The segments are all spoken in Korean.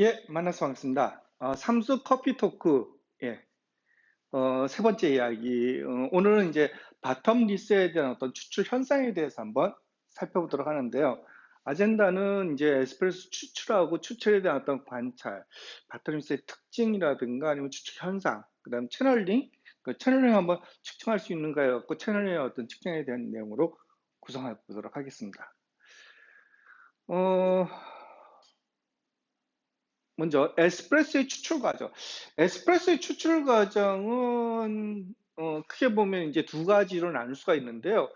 예, 만나서 반갑습니다. 어, 삼수 커피 토크, 예, 어, 세 번째 이야기. 어, 오늘은 이제 바텀 리스에 대한 어떤 추출 현상에 대해서 한번 살펴보도록 하는데요. 아젠다는 이제 에스프레소 추출하고 추출에 대한 어떤 관찰, 바텀 리스의 특징이라든가 아니면 추출 현상, 그 다음 채널링, 그 채널링 한번 측정할 수 있는가요? 그 채널링의 어떤 측정에 대한 내용으로 구성해 보도록 하겠습니다. 어, 먼저 에스프레소의 추출 과정. 에스프레소의 추출 과정은 어, 크게 보면 이제 두 가지로 나눌 수가 있는데요.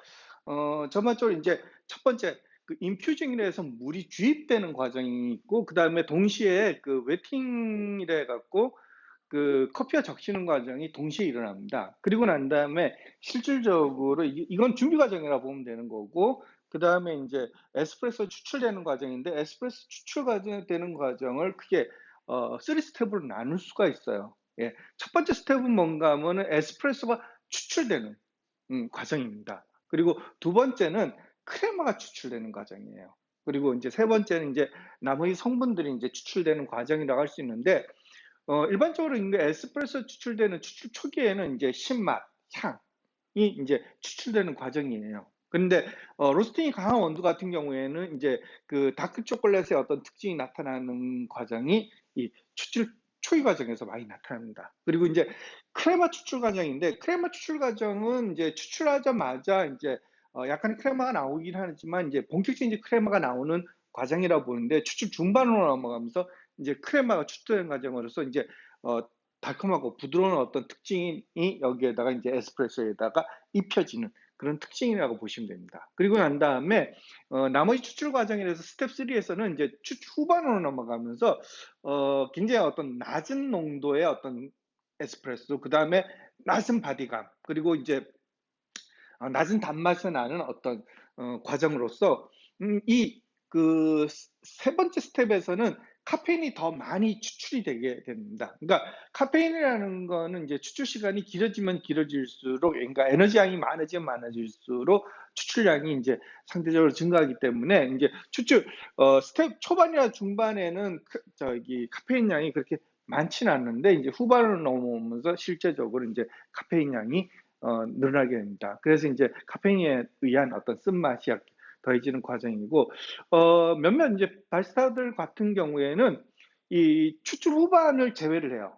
어, 전반적으로 이제 첫 번째 그 인퓨징이라 해서 물이 주입되는 과정이 있고 그 다음에 동시에 그 웨팅이라 해갖고 그 커피가 적시는 과정이 동시에 일어납니다. 그리고 난 다음에 실질적으로 이, 건 준비 과정이라 고 보면 되는 거고 그 다음에 이제 에스프레소 추출되는 과정인데 에스프레소 추출 과정이 되는 과정을 크게 어, 3스텝으로 나눌 수가 있어요. 예, 첫 번째 스텝은 뭔가 하면은 에스프레소가 추출되는 음, 과정입니다. 그리고 두 번째는 크레마가 추출되는 과정이에요. 그리고 이제 세 번째는 이제 나머지 성분들이 이제 추출되는 과정이라고 할 수 있는데 어, 일반적으로 이제 에스프레소 추출되는 추출 초기에는 이제 신맛, 향이 이제 추출되는 과정이에요. 근데 어, 로스팅이 강한 원두 같은 경우에는 이제 그 다크 초콜릿의 어떤 특징이 나타나는 과정이 이 추출 초기 과정에서 많이 나타납니다. 그리고 이제 크레마 추출 과정인데 크레마 추출 과정은 이제 추출하자마자 이제 어, 약간 크레마가 나오긴 하지만 이제 본격적인 이제 크레마가 나오는 과정이라고 보는데 추출 중반으로 넘어가면서 이제 크레마가 추출되는 과정으로서 이제 어, 달콤하고 부드러운 어떤 특징이 여기에다가 이제 에스프레소에다가 입혀지는 그런 특징이라고 보시면 됩니다. 그리고 난 다음에 어, 나머지 추출 과정에서 스텝 3에서는 이제 추출 후반으로 넘어가면서 어, 굉장히 어떤 낮은 농도의 어떤 에스프레소, 그 다음에 낮은 바디감, 그리고 이제 어, 낮은 단맛이 나는 어떤 어, 과정으로서 음, 이그 세 번째 스텝에서는 카페인이 더 많이 추출이 되게 됩니다. 그러니까 카페인이라는 거는 이제 추출 시간이 길어지면 길어질수록 그러니까 에너지량이 많아지면 많아질수록 추출량이 이제 상대적으로 증가하기 때문에 이제 추출 어 스텝 초반이나 중반에는 크, 저기 카페인 양이 그렇게 많지는 않는데 이제 후반으로 넘어오면서 실제적으로 이제 카페인 양이 어, 늘어나게 됩니다. 그래서 이제 카페인에 의한 어떤 쓴맛이 더해지는 과정이고 어, 몇몇 이제 발사들 같은 경우에는 이 추출 후반을 제외를 해요.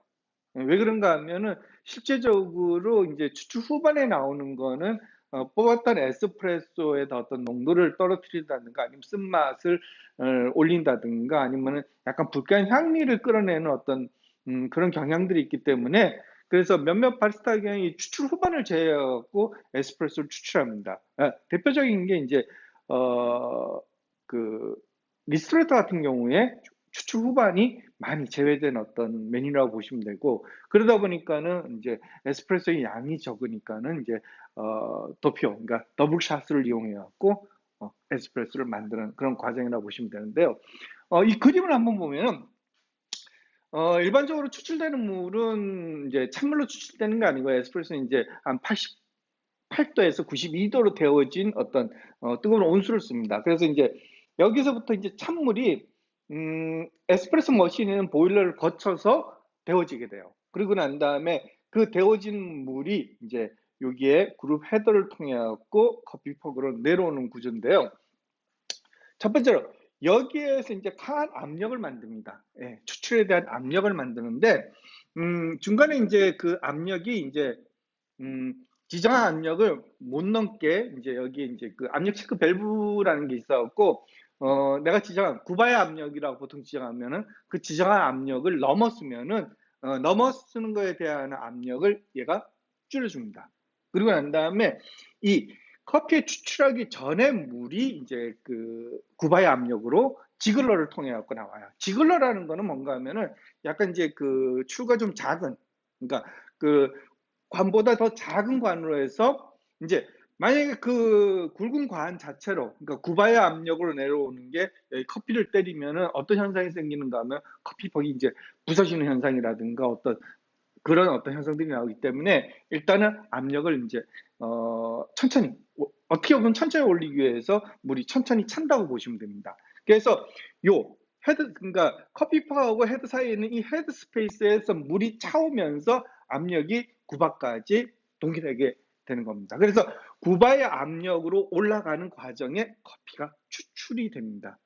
왜 그런가 하면은 실제적으로 이제 추출 후반에 나오는 거는 어, 뽑았던 에스프레소의 어떤 농도를 떨어뜨린다든가 아니면 쓴맛을 어, 올린다든가 아니면은 약간 불쾌한 향미를 끌어내는 어떤 음, 그런 경향들이 있기 때문에 그래서 몇몇 바리스타 경이 추출 후반을 제외하고 에스프레소를 추출합니다. 아, 대표적인 게 이제 어, 그, 리스트레이터 같은 경우에 추출 후반이 많이 제외된 어떤 메뉴라고 보시면 되고, 그러다 보니까는 이제 에스프레소의 양이 적으니까는 이제, 어, 도표, 그러니까 더블샷을 이용해 갖고, 어, 에스프레소를 만드는 그런 과정이라고 보시면 되는데요. 어, 이 그림을 한번 보면은, 어, 일반적으로 추출되는 물은 이제 찬물로 추출되는 게 아니고 에스프레소는 이제 한 80, 8도에서 92도로 데워진 어떤 어, 뜨거운 온수를 씁니다. 그래서 이제 여기서부터 이제 찬물이 음, 에스프레소 머신에는 보일러를 거쳐서 데워지게 돼요. 그리고 난 다음에 그 데워진 물이 이제 여기에 그룹 헤더를 통해 갖고 커피폭으로 내려오는 구조인데요. 첫 번째로 여기에서 이제 강한 압력을 만듭니다. 예, 추출에 대한 압력을 만드는데 음, 중간에 이제 그 압력이 이제 음, 지정한 압력을 못 넘게 이제 여기 이제 그 압력 체크 밸브라는 게 있어갖고 어 내가 지정한 구바의 압력이라고 보통 지정하면은 그 지정한 압력을 넘었으면은 어, 넘어쓰는 거에 대한 압력을 얘가 줄여줍니다. 그리고 난 다음에 이 커피에 추출하기 전에 물이 이제 그 구바의 압력으로 지글러를 통해 갖고 나와요. 지글러라는 거는 뭔가 하면은 약간 이제 그 추가 좀 작은 그러니까 그 관보다 더 작은 관으로 해서 이제 만약에 그 굵은 관 자체로 그러니까 구바의 압력으로 내려오는 게 커피를 때리면은 어떤 현상이 생기는가 하면 커피폭이 이제 부서지는 현상이라든가 어떤 그런 어떤 현상들이 나오기 때문에 일단은 압력을 이제 어 천천히 어떻게 보면 천천히 올리기 위해서 물이 천천히 찬다고 보시면 됩니다. 그래서 요 헤드 그러니까 커피파하고 헤드 사이에 있는 이 헤드 스페이스에서 물이 차오면서 압력이 구바까지 동일하게 되는 겁니다. 그래서 구바의 압력으로 올라가는 과정에 커피가 추출이 됩니다.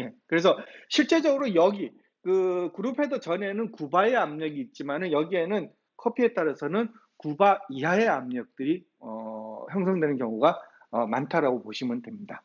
예. 그래서 실제적으로 여기 그 그룹 헤더 전에는 구바의 압력이 있지만은 여기에는 커피에 따라서는 구바 이하의 압력들이 어, 형성되는 경우가 어, 많다라고 보시면 됩니다.